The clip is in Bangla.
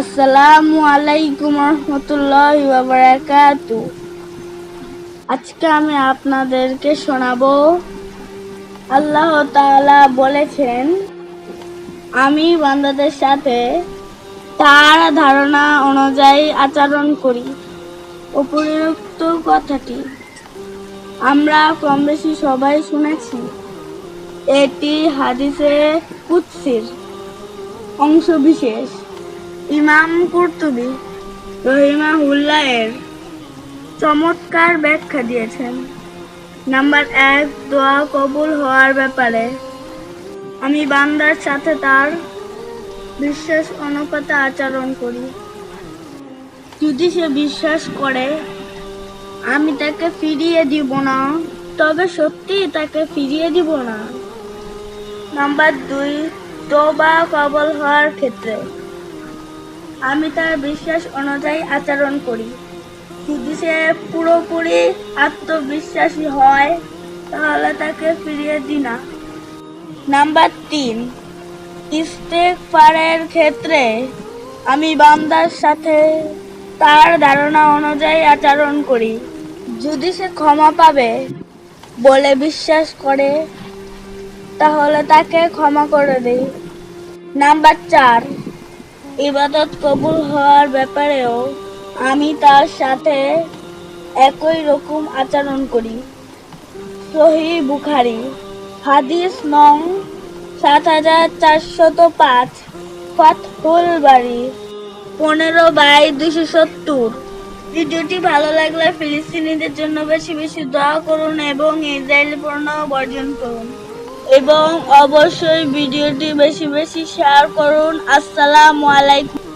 আসসালামু আলাইকুম রহমতুল্লাহ আজকে আমি আপনাদেরকে শোনাবো, আল্লাহ তাআলা বলেছেন, আমি বান্দাদের সাথে তার ধারণা অনুযায়ী আচরণ করি। উপরোক্ত কথাটি আমরা কম বেশি সবাই শুনেছি। এটি হাদিসে কুৎসির অংশ বিশেষ ইমাম কুর্তুবি রহিমাহুল্লাহ এর চমৎকার ব্যাখ্যা দিয়েছেন। নাম্বার এক, দোয়া কবুল হওয়ার ব্যাপারে। আমি বান্দার সাথে তার বিশ্বাস অনুপাতে আচরণ করি। যদি সে বিশ্বাস করে, আমি তাকে ফিরিয়ে দিব না, তবে সত্যি তাকে ফিরিয়ে দিব না। নাম্বার দুই, তোবা কবল হওয়ার ক্ষেত্রে। আমি তার বিশ্বাস অনুযায়ী আচরণ করি। যদি সে পুরোপুরি আত্মবিশ্বাসী হয়, তাহলে তাকে ফিরিয়ে দি না। নাম্বার তিন ইস্তেকফারের ক্ষেত্রে আমি বান্দার সাথে তার ধারণা অনুযায়ী আচরণ করি। যদি সে ক্ষমা পাবে, বলে বিশ্বাস করে, তাহলে তাকে ক্ষমা করে দিই। নাম্বার চার ইবাদত কবুল হওয়ার ব্যাপারেও আমি তার সাথে একই রকম আচরণ করি। সহি বুখারি, হাদিস নং সাত হাজার চারশত পাঁচ, ফাতহুল বাড়ি পনেরো বাই দুশো সত্তর। ভিডিওটি ভালো লাগলে ফিলিস্তিনিদের জন্য বেশি বেশি দোয়া করুন এবং ইসরায়েলি পণ্য বর্জন করুন। এবং অবশ্যই ভিডিওটি বেশি বেশি শেয়ার করুন। আসসালামু আলাইকুম।